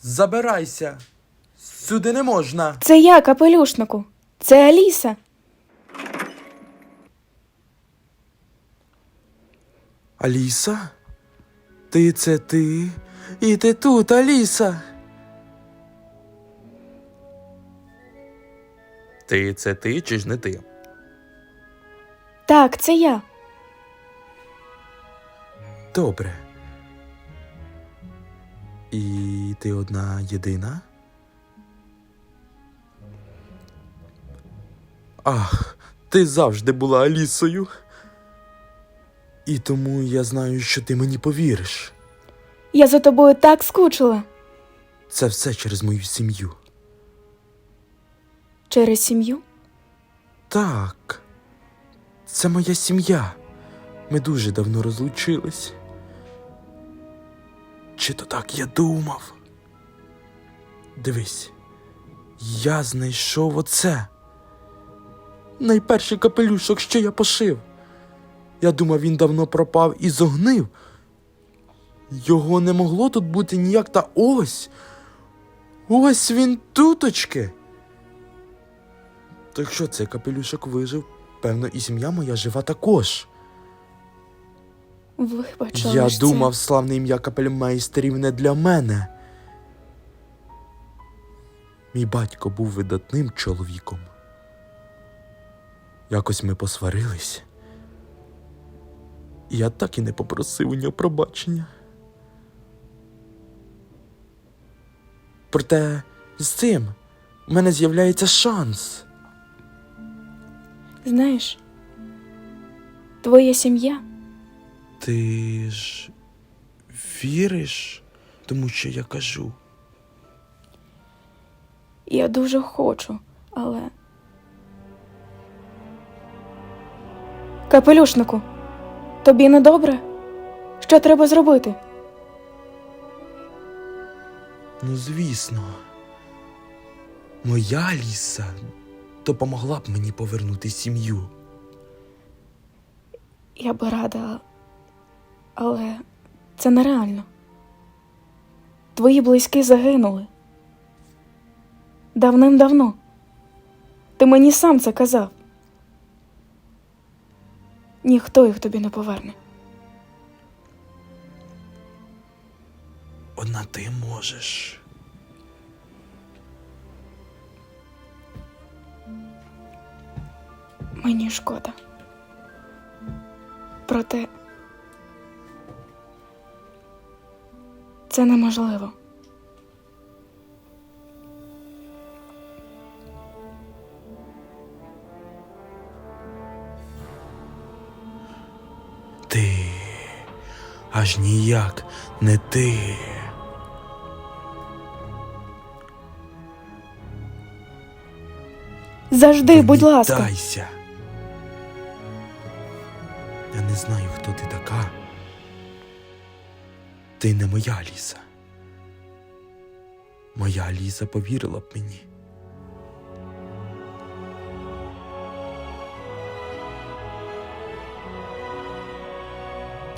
Забирайся. Сюди не можна. Це я, капелюшнику. Це Аліса. Аліса? Ти це ти? І ти тут, Аліса. Ти це ти чи ж не ти? Так, це я. Добре. І ти одна єдина? Ах, ти завжди була Алісою. І тому я знаю, що ти мені повіриш. Я за тобою так скучила. Це все через мою сім'ю. Через сім'ю? Так, це моя сім'я. Ми дуже давно розлучились. Чи то так я думав? Дивись, я знайшов оце. Найперший капелюшок, що я пошив. Я думав, він давно пропав і зогнив. Його не могло тут бути ніяк та ось. Ось він туточки. То якщо цей капелюшок вижив, певно, і сім'я моя жива також. Вибач, Я думав, славне ім'я капельмейстерів не для мене. Мій батько був видатним чоловіком. Якось ми посварились. І я так і не попросив у нього пробачення. Проте з цим в мене з'являється шанс. Знаєш, твоя сім'я Ти ж віриш тому, що я кажу? я дуже хочу, але. Капелюшнику, тобі не добре? Що треба зробити? Ну, звісно. Моя ліса допомогла б мені повернути сім'ю. Я би рада, але це нереально. Твої близькі загинули. Давним-давно. Ти мені сам це казав. Ніхто їх тобі не поверне. Одна ти можеш. Мені шкода. Проте це неможливо. Ти. Аж ніяк не ти. Завжди, будь ласка. Дайся. Я не знаю, хто ти така. Ти не моя Ліса. Моя Ліза повірила б мені.